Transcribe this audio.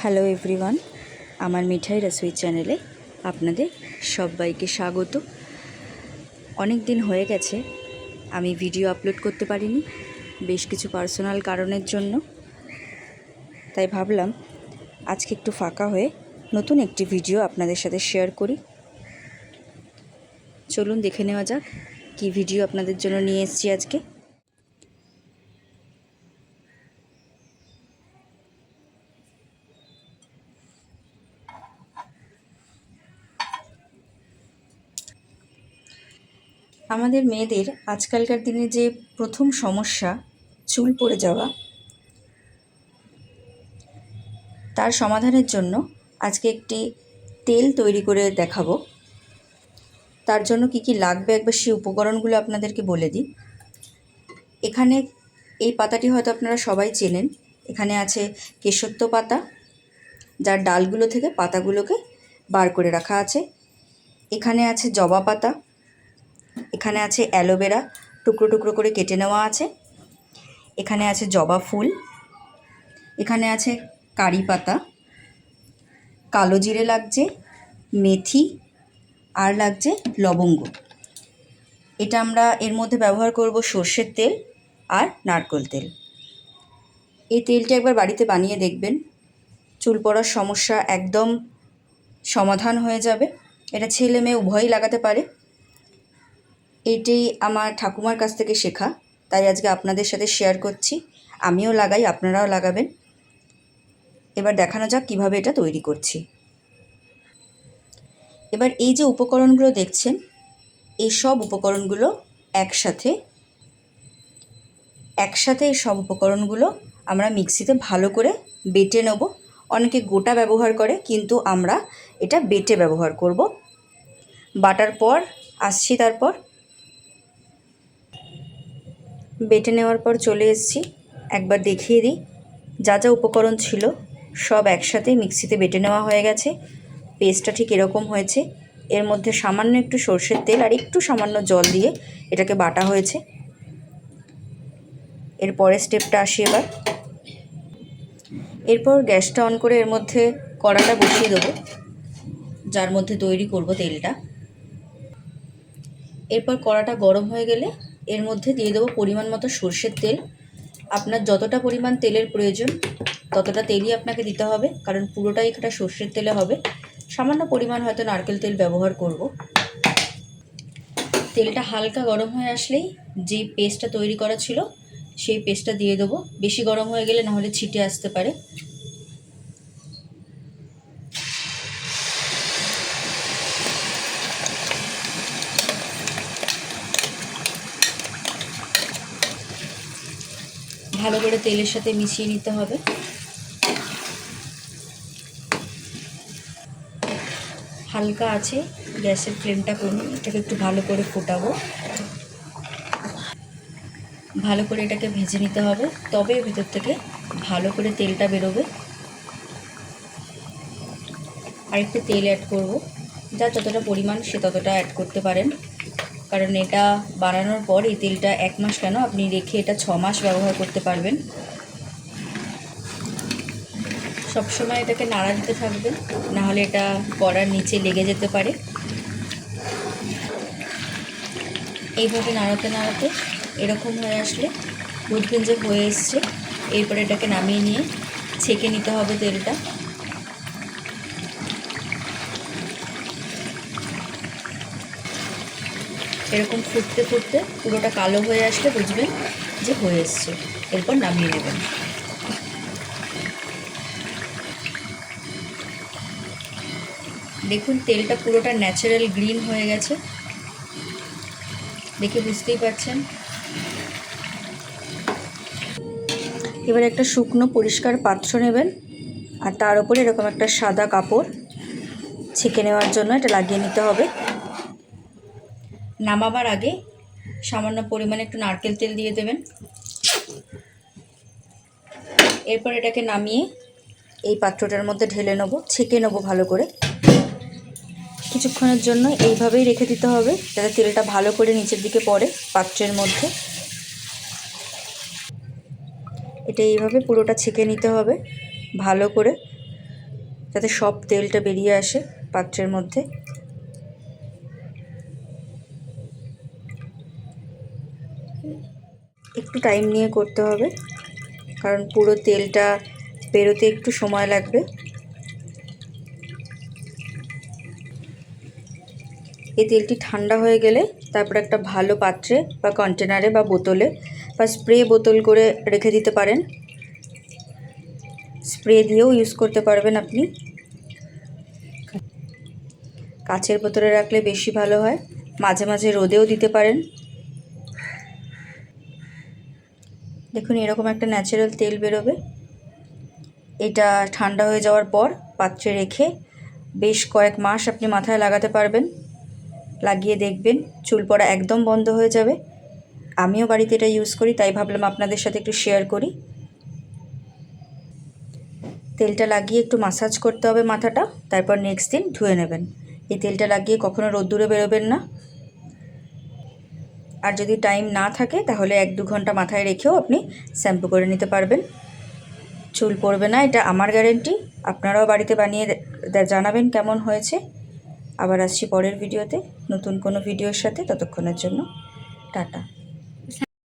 Hello everyone আমার মিঠাই রসুই চ্যানেলে আপনাদের সবাইকে স্বাগত। অনেক দিন হয়ে গেছে, আমি ভিডিও আপলোড করতে পারিনি, বেশ কিছু পার্সোনাল কারণের জন্য। তাই ভাবলাম, আজকে একটু ফাঁকা হয়ে নতুন একটি ভিডিও আপনাদের সাথে শেয়ার করি। চলুন দেখে নেওয়া যাক, কী ভিডিও আপনাদের জন্য নিয়ে এসেছি আজকে। আমাদের মেয়েদের আজকালকার দিনে যে প্রথম সমস্যা, চুল পড়ে যাওয়া, তার সমাধানের জন্য আজকে একটি তেল তৈরি করে দেখাবো। তার জন্য কি কি লাগবে একবার সেই উপকরণগুলো আপনাদেরকে বলে দিই। এখানে এই পাতাটি হয়তো আপনারা সবাই চেনেন। এখানে আছে কেশত্ব পাতা, যার ডালগুলো থেকে পাতাগুলোকে বার করে রাখা আছে। এখানে আছে জবা পাতা এখানে আছে অ্যালোভেরা, টুকরো টুকরো করে কেটে নেওয়া আছে। এখানে আছে জবা ফুল। এখানে আছে কারি পাতা। কালো জিরে লাগছে, মেথি, আর লাগছে লবঙ্গ। এটা আমরা এর মধ্যে ব্যবহার করব সর্ষের তেল আর নারকোল তেল। এই তেলটা একবার বাড়িতে বানিয়ে দেখবেন। চুল পড়ার সমস্যা একদম সমাধান হয়ে যাবে। এটা ছেলে মেয়ে উভয়ই লাগাতে পারে। এটি আমার ঠাকুমার কাছ থেকে শেখা। তাই আজকে আপনাদের সাথে শেয়ার করছি। আমিও লাগাই, আপনারাও লাগাবেন। এবার দেখানো যাক কীভাবে এটা তৈরি করছি। এবার এই যে উপকরণগুলো দেখছেন, এই সব উপকরণগুলো একসাথে একসাথে এই সব উপকরণগুলো আমরা মিক্সিতে ভালো করে বেটে নেব। অনেকে গোটা ব্যবহার করে, কিন্তু আমরা এটা বেটে ব্যবহার করব। বাটার পর, আসছি তারপর। বেটে নেওয়ার পর চলে এসেছি। একবার দেখিয়ে দিই। যা যা উপকরণ ছিল, সব একসাথে মিক্সিতে বেটে নেওয়া হয়ে গেছে। পেস্টটা ঠিক এরকম হয়েছে। এর মধ্যে সামান্য একটু সর্ষের তেল আর একটু সামান্য জল দিয়ে এটাকে বাটা হয়েছে। এর পরের স্টেপটা আসি এবার। এরপর গ্যাসটা অন করে এর মধ্যে কড়াটা বসিয়ে দেবো, যার মধ্যে তৈরি করব তেলটা। এরপর কড়াটা গরম হয়ে গেলে এর মধ্যে দিয়ে দেবো পরিমাণ মতো সর্ষের তেল। আপনার যতটা পরিমাণ তেলের প্রয়োজন, ততটা তেলই আপনাকে দিতে হবে, কারণ পুরোটাই এটা সর্ষের তেলে হবে। সামান্য পরিমাণ হয়তো নারকেল তেল ব্যবহার করব। তেলটা হালকা গরম হয়ে আসলেই যে পেস্টটা তৈরি করা ছিল, সেই পেস্টটা দিয়ে দেবো। বেশি গরম হয়ে গেলে নাহলে ছিটে আসতে পারে ভালো করে তেলের সাথে মিশিয়ে নিতে হবে। হালকা আছে, গ্যাসের ফ্লেমটা করুন, এটাকে একটু ভালো করে ফোটাবো। ভালো করে এটাকে ভেজে নিতে হবে, তবে ভেতর থেকে ভালো করে তেলটা বেরোবে। আর একটু তেল অ্যাড করব, যা যতটা পরিমাণ সে ততটা অ্যাড করতে পারেন। কারণ এটা বানানোর পর এই তেলটা এক মাস কেন আপনি রেখে এটা ছ মাস ব্যবহার করতে পারবেন। সবসময় এটাকে নাড়া দিতে থাকবেন, নাহলে এটা কড়ার নিচে লেগে যেতে পারে। এইভাবে নাড়াতে নাড়াতে এরকম হয়ে আসলে যে হয়ে এসছে। এরপরে এটাকে নামিয়ে নিয়ে ছেঁকে নিতে হবে তেলটা। এরকম ফুটতে ফুটতে পুরোটা কালো হয়ে আসলে বুঝবেন যে হয়ে এসছে। এরপর নামিয়ে নেবেন। দেখুন, তেলটা পুরোটা ন্যাচারাল গ্রিন হয়ে গেছে। দেখে বুঝতেই পারছেন এবার একটা শুকনো পরিষ্কার পাত্র নেবেন আর তার উপরে এরকম একটা সাদা কাপড় ছেঁকে নেওয়ার জন্য এটা লাগিয়ে নিতে হবে। নামাবার আগে সামান্য পরিমাণে একটু নারকেল তেল দিয়ে দেবেন। এরপর এটাকে নামিয়ে এই পাত্রটার মধ্যে ঢেলে নেব, ছেঁকে নেব ভালো করে। কিছুক্ষণের জন্য এইভাবেই রেখে দিতে হবে, যাতে তেলটা ভালো করে নিচের দিকে পড়ে পাত্রের মধ্যে। এটা এইভাবে পুরোটা ছেঁকে নিতে হবে ভালো করে, যাতে সব তেলটা বেরিয়ে আসে পাত্রের মধ্যে। একটু টাইম নিয়ে করতে হবে। কারণ পুরো তেলটা বেরোতে একটু সময় লাগবে। এই তেলটি ঠান্ডা হয়ে গেলে তারপর একটা ভালো পাত্রে বা কন্টেনারে বা বোতলে বা স্প্রে বোতল করে রেখে দিতে পারেন। স্প্রে দিয়েও ইউজ করতে পারবেন আপনি। কাচের বোতলে রাখলে বেশি ভালো হয়। মাঝে মাঝে রোদেও দিতে পারেন। দেখুন, এরকম একটা ন্যাচারাল তেল বেরোবে। এটা ঠান্ডা হয়ে যাওয়ার পর পাত্রে রেখে বেশ কয়েক মাস আপনি মাথায় লাগাতে পারবেন। লাগিয়ে দেখবেন, চুল পড়া একদম বন্ধ হয়ে যাবে। আমিও বাড়িতে এটা ইউজ করি, তাই ভাবলাম আপনাদের সাথে একটু শেয়ার করি। তেলটা লাগিয়ে একটু মাসাজ করতে হবে মাথাটা, তারপর নেক্সট দিন ধুয়ে নেবেন। এই তেলটা লাগিয়ে কখনো রোদ্দুরে বেরোবেন না। আর যদি টাইম না থাকে, তাহলে এক দু ঘণ্টা মাথায় রেখেও আপনি শ্যাম্পু করে নিতে পারবেন। চুল পড়বে না, এটা আমার গ্যারেন্টি আপনারাও বাড়িতে বানিয়ে জানাবেন কেমন হয়েছে। আবার আসছি পরের ভিডিওতে নতুন কোনো ভিডিওর সাথে, ততক্ষণের জন্য। টাটা।